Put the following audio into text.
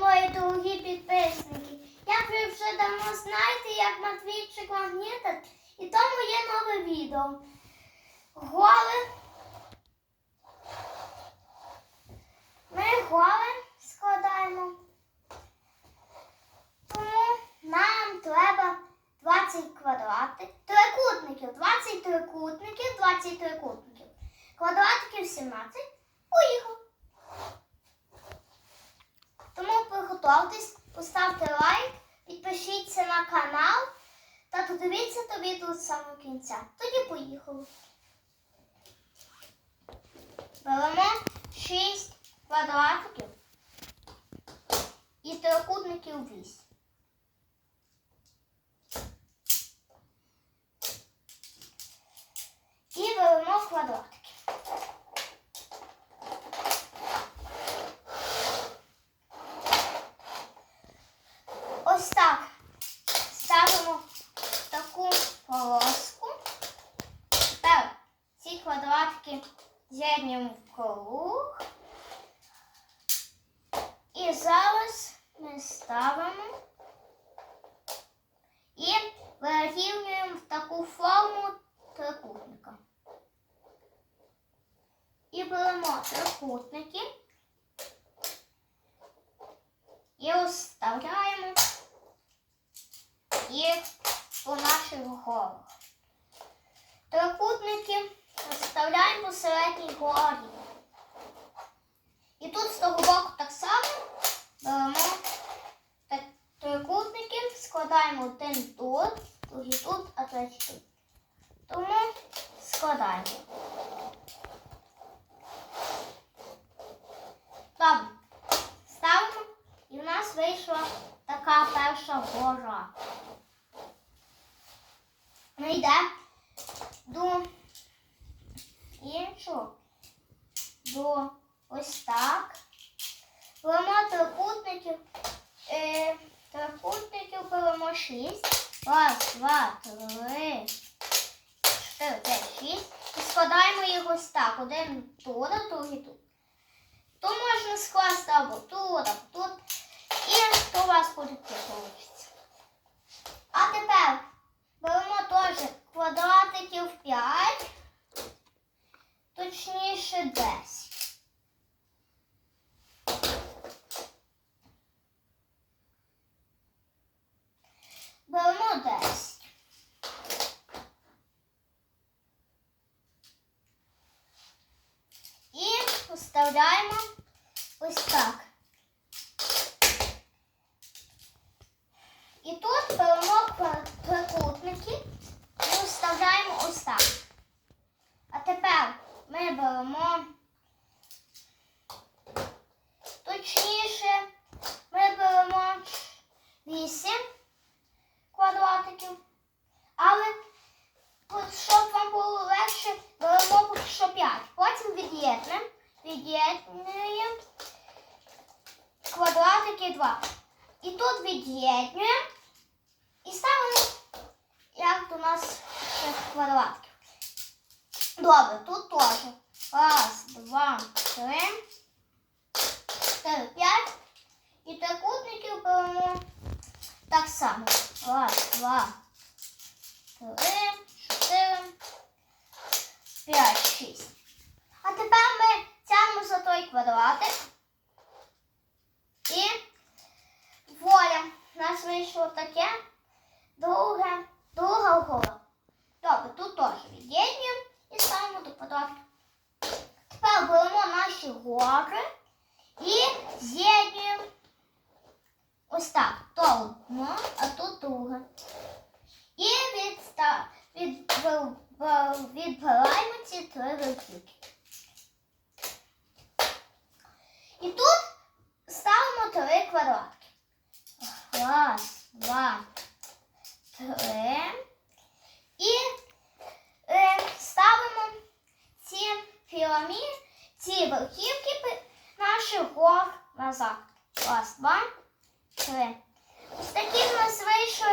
Мої дорогі підписники! Як ви вже давно знаєте, як Матвійчик магнітить, і тому є нове відео. Голе. Ми голе складаємо. Тому нам треба 20 квадратів, трикутників, 20 трикутників, 20 трикутників. Квадратиків 17. Поїхав. Тому приготуйтесь, поставте лайк, підпишіться на канал та додивіться то відео з самого кінця. Тоді поїхали. Беремо 6 квадратиків і трикутників 8. І беремо квадратики. Ось так ставимо таку полоску. Тепер ці квадратики з'єднуємо в круг. І зараз ми ставимо і вирівнюємо в таку форму трикутника. І беремо трикутники і розставляємо їх по наших горах. Трикутники розставляємо по середній горі. І тут з того боку так само беремо трикутники, складаємо один тут, другий тут, а третій тут. Тому складаємо. Добре. Ставимо і в нас вийшла така перша гора. Ми йдемо до іншого, до ось так. Беремо трикутників, е, трикутників беремо шість. Раз, два, три, чотири, п'ять, шість. І складаємо їх ось так. Один тут, другий тут. То можна скласти або тут, або тут. І то у вас буде вийде. А тепер беремо теж квадратиків 5, 10. Беремо 10. І поставляємо ось так. Потім від'єднуємо, від'єднуємо квадратики 2. І тут від'єднуємо і ставимо, як у нас ще квадратиків. Добре, тут теж. Раз, два, три, чотири, п'ять. І трикутників беремо так само. Раз, два, три, У нас вийшло таке друге, друга гора. Добре, тут теж від'єднуємо і ставимо до квадратки. Тепер беремо наші гори і з'єднуємо ось так. То а тут друге. І відста... від... в- в- відбираємо ці три верхівки. І тут ставимо три квадратки. Раз, два, три. І е, ставимо ці піраміди, ці верхівки наших гор назад. Раз, два, три. Ось такі в нас вийшли